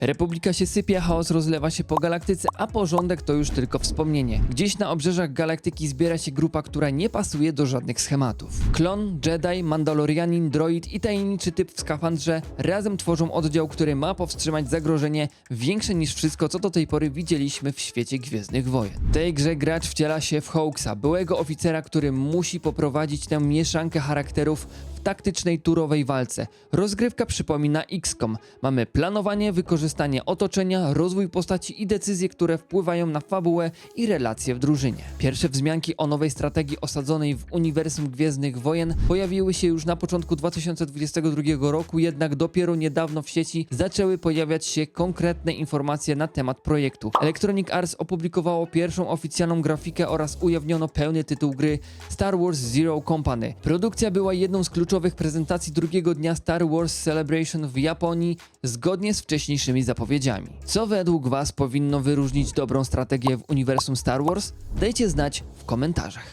Republika się sypie, chaos rozlewa się po galaktyce, a porządek to już tylko wspomnienie. Gdzieś na obrzeżach galaktyki zbiera się grupa, która nie pasuje do żadnych schematów. Klon, Jedi, Mandalorianin, droid i tajemniczy typ w skafandrze razem tworzą oddział, który ma powstrzymać zagrożenie większe niż wszystko, co do tej pory widzieliśmy w świecie Gwiezdnych Wojen. W tej grze gracz wciela się w Hawksa, byłego oficera, który musi poprowadzić tę mieszankę charakterów taktycznej turowej walce. Rozgrywka przypomina XCOM. Mamy planowanie, wykorzystanie otoczenia, rozwój postaci i decyzje, które wpływają na fabułę i relacje w drużynie. Pierwsze wzmianki o nowej strategii osadzonej w uniwersum Gwiezdnych Wojen pojawiły się już na początku 2022 roku, jednak dopiero niedawno w sieci zaczęły pojawiać się konkretne informacje na temat projektu. Electronic Arts opublikowało pierwszą oficjalną grafikę oraz ujawniono pełny tytuł gry Star Wars Zero Company. Produkcja była jedną z kluczowych prezentacji drugiego dnia Star Wars Celebration w Japonii, zgodnie z wcześniejszymi zapowiedziami. Co według Was powinno wyróżnić dobrą strategię w uniwersum Star Wars? Dajcie znać w komentarzach.